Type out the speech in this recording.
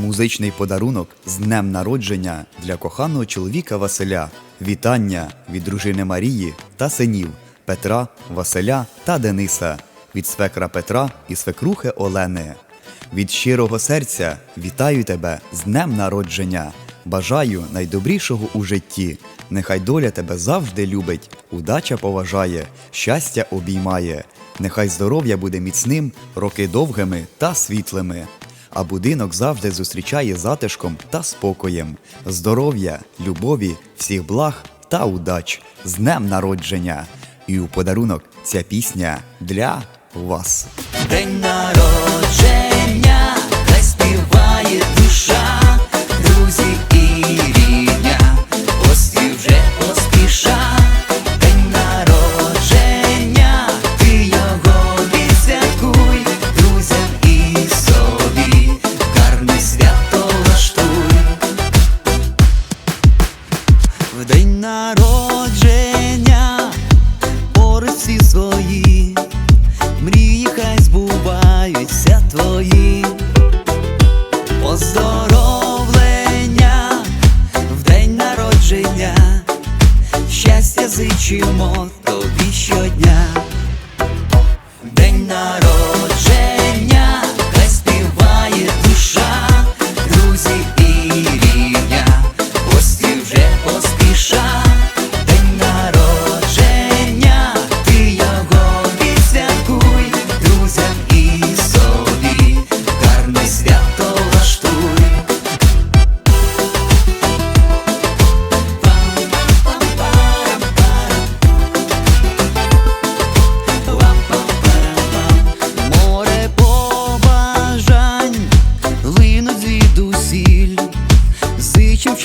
Музичний подарунок з днем народження для коханого чоловіка Василя. Вітання від дружини Марії та синів Петра, Василя та Дениса, від свекра Петра і свекрухи Олени. Від щирого серця вітаю тебе з днем народження. Бажаю найдобрішого у житті. Нехай доля тебе завжди любить, удача поважає, щастя обіймає. Нехай здоров'я буде міцним, роки довгими та світлими. А будинок завжди зустрічає затишком та спокоєм, здоров'я, любові, всіх благ та удач з днем народження. І у подарунок ця пісня для вас. День народження, В день народження, порисі свої. Мрії хай збуваються твої Поздоровлення в день народження, щастя зичимо